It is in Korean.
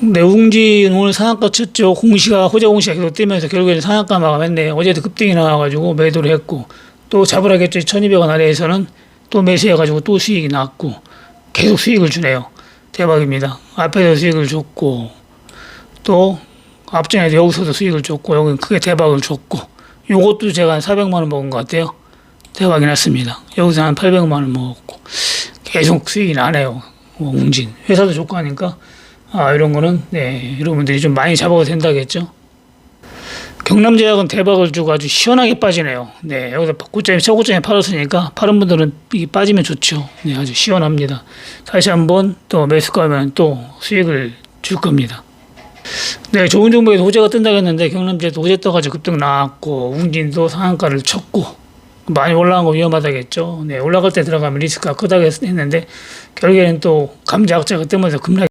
네, 웅진 오늘 상한가 쳤죠. 공시가 호재 공시가 계속 뛰면서 결국에는 상한가 마감했네요. 어제도 급등이 나와가지고 매도를 했고 또 잡으라겠죠. 1200원 아래에서는 또 매수해가지고 또 수익이 났고 계속 수익을 주네요. 대박입니다. 앞에서 수익을 줬고 또 앞전에도 여기서도 수익을 줬고 여기 크게 대박을 줬고 요것도 제가 한 400만 원 먹은 것 같아요. 대박이 났습니다. 여기서 한 800만 원 먹었고 계속 수익이 나네요. 뭐 웅진 회사도 좋고 하니까 아 이런 거는 네 여러분들이 좀 많이 잡아도 된다겠죠. 경남제약은 대박을 주고 아주 시원하게 빠지네요. 네 여기서 고점에 최고점에 팔았으니까 파는 분들은 이게 빠지면 좋죠. 네 아주 시원합니다. 다시 한번 또 매수가면 또 수익을 줄 겁니다. 네, 좋은 정보에도 호재가 뜬다고 했는데 경남제도 호재 떠가지고 급등 나왔고 웅진도 상한가를 쳤고 많이 올라간 거 위험하다겠죠. 네, 올라갈 때 들어가면 리스크가 크다고 했- 했는데 결국에는 또 감자 악재가 뜨면서 급락